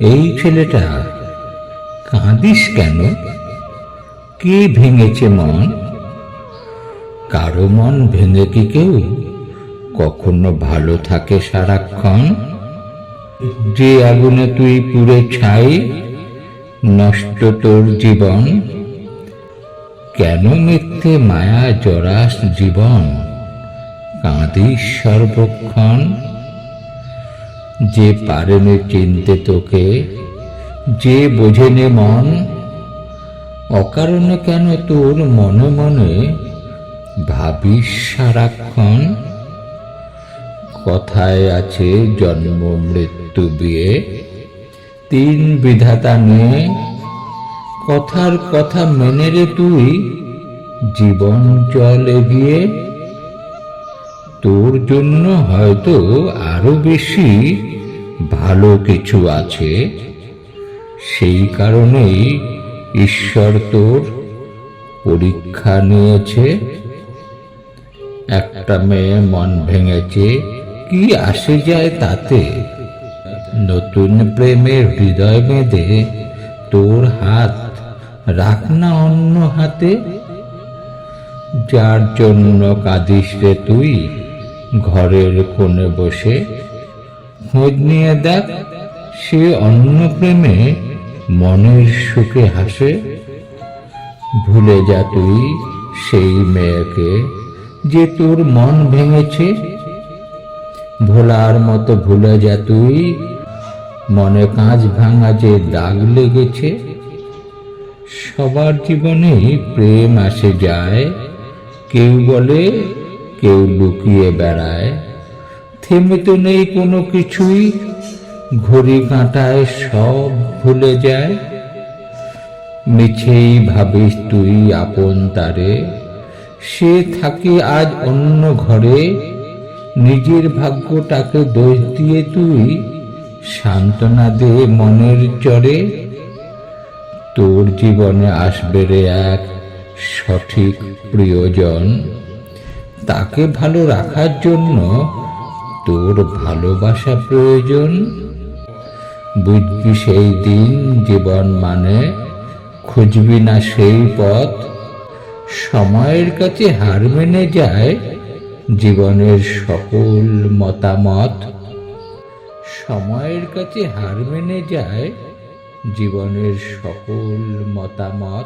এই ছেলেটা কাঁদিস কেন? কে ভেঙেছে মন? কারও মন ভেঙে কি কেউ কখনো ভালো থাকে সারাক্ষণ? যে আগুনে তুই পুড়ে ছাই, নষ্ট তোর জীবন। কেন মিথ্যে মায়া জরাস জীবন? কাঁদিস সর্বক্ষণ। যে পারেনি চিনতে তোকে, যে বোঝেনে মন, অকারণে কেন তোর মনে মনে ভাবিস সারাক্ষণ? কথায় আছে জন্ম, মৃত্যু, বিয়ে, তিন বিধাতা নিয়ে, কথার কথা মেনে রে তুই, জীবন চল এগিয়ে। তোর জন্য হয়তো আরও বেশি ভালো কিছু আছে। সেই কারণেই ঈশ্বর তোর পরীক্ষা নিয়েছে। একটা মেয়ে মন ভেঙেছে, কি আসে যায় তাতে? নতুন প্রেমের হৃদয় বেঁধে তোর হাত রাখ না অন্য হাতে। যার জন্য কাঁদিস রে তুই? ঘরের কোণে বসে খোঁজ নিয়ে দেখ, সে অন্য প্রেমে মনের সুখে হাসে। ভুলে যা তুই সেই মেয়েকে যে তোর মন ভেঙেছে। ভোলার মতো ভুলে যা তুই, মনে কাঁচ ভাঙা যে দাগ লেগেছে। সবার জীবনেই প্রেম আসে যায়, কেউ বলে কেউ লুকিয়ে বেড়ায়। থেমে তো নেই কোনো কিছুই। ঘড়ি কাঁটায় সব ভুলে যায়। মিছেই ভাবিস তুই আপন তারে। সে থাকে আজ অন্য ঘরে। নিজের ভাগ্যটাকে দোষ দিয়ে তুই সান্ত্বনা দে মনের চরে। তোর জীবনে আসবে রে এক সঠিক প্রিয়জন। তাকে ভালো রাখার জন্য তোর ভালোবাসা প্রয়োজন। বুঝবি সেই দিন জীবন মানে খুঁজবি না সেই পথ। সময়ের কাছে হার মেনে যায় জীবনের সকল মতামত। সময়ের কাছে হার মেনে যায় জীবনের সকল মতামত।